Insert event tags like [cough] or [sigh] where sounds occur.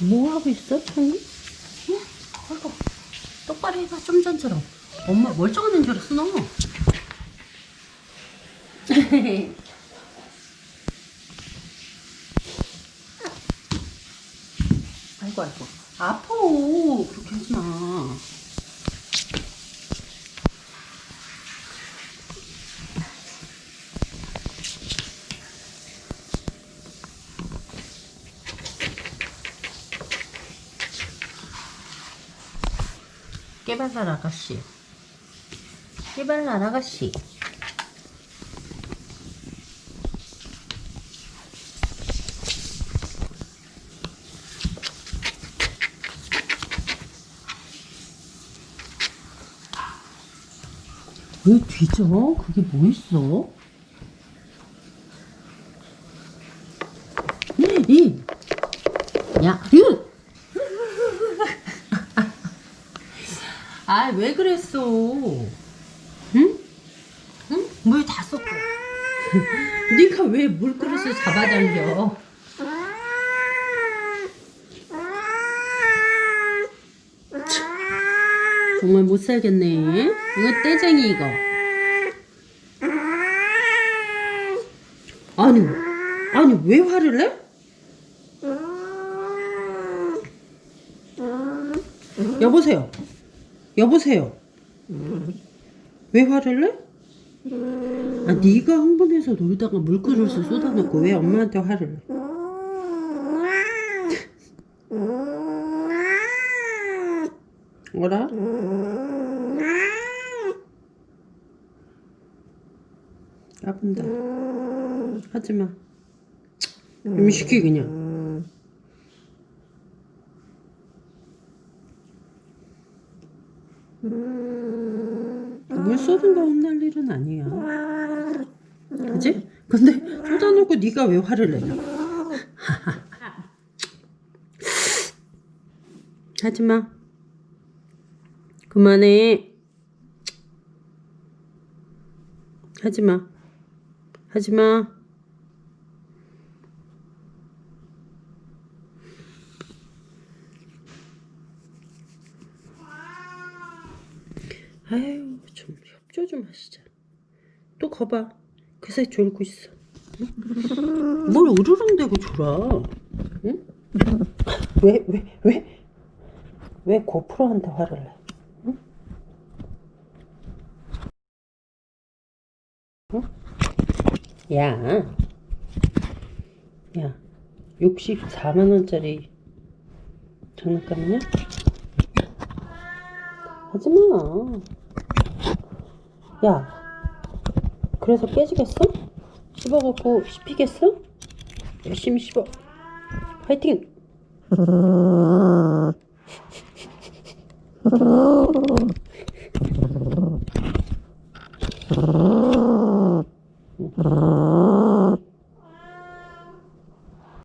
뭐 하고 있어, 천이? 응? 아이고, 똑바로 해봐, 좀 전처럼. 엄마 멀쩡한 줄 알았어, 너. [laughs] 아이고, 아이고. 아파. 그렇게 하지 마. 깨발랄 아가씨. 깨발랄 아가씨. 왜 뒤져? 그게 뭐 있어? 이, 야, 으! 아, 왜 그랬어? 응? 응? 물 다 쏟고. [laughs] 네가 왜 물그릇을 잡아당겨? 정말 못 살겠네. 이거 떼쟁이 이거. 아니, 아니 왜 화를 내? 여보세요. 여보세요. 왜 화를 내? 아, 네가 흥분해서 놀다가 물그릇을 쏟아놓고 왜 엄마한테 화를 내? 뭐라? 까분다. 하지마. 좀 시키 그냥. 물 쏟은 거 혼날 일은 아니야. 그지? 근데 쏟아놓고 네가 왜 화를 내냐? [laughs] 하지마. 그만해. 하지마. 하지마. 아유, 좀 협조 좀 하시자. 또 거봐. 그새 졸고 있어. 응? 뭘 으르렁대고 졸아. 응? 왜, 왜, 왜? 왜 고프로한테 화를 내? 응? 응? 야, 야, 64만 원짜리 장난감이냐? 하지마 야 그래서 깨지겠어? 씹어갖고 씹히겠어? 열심히 씹어 화이팅 으으으... [laughs]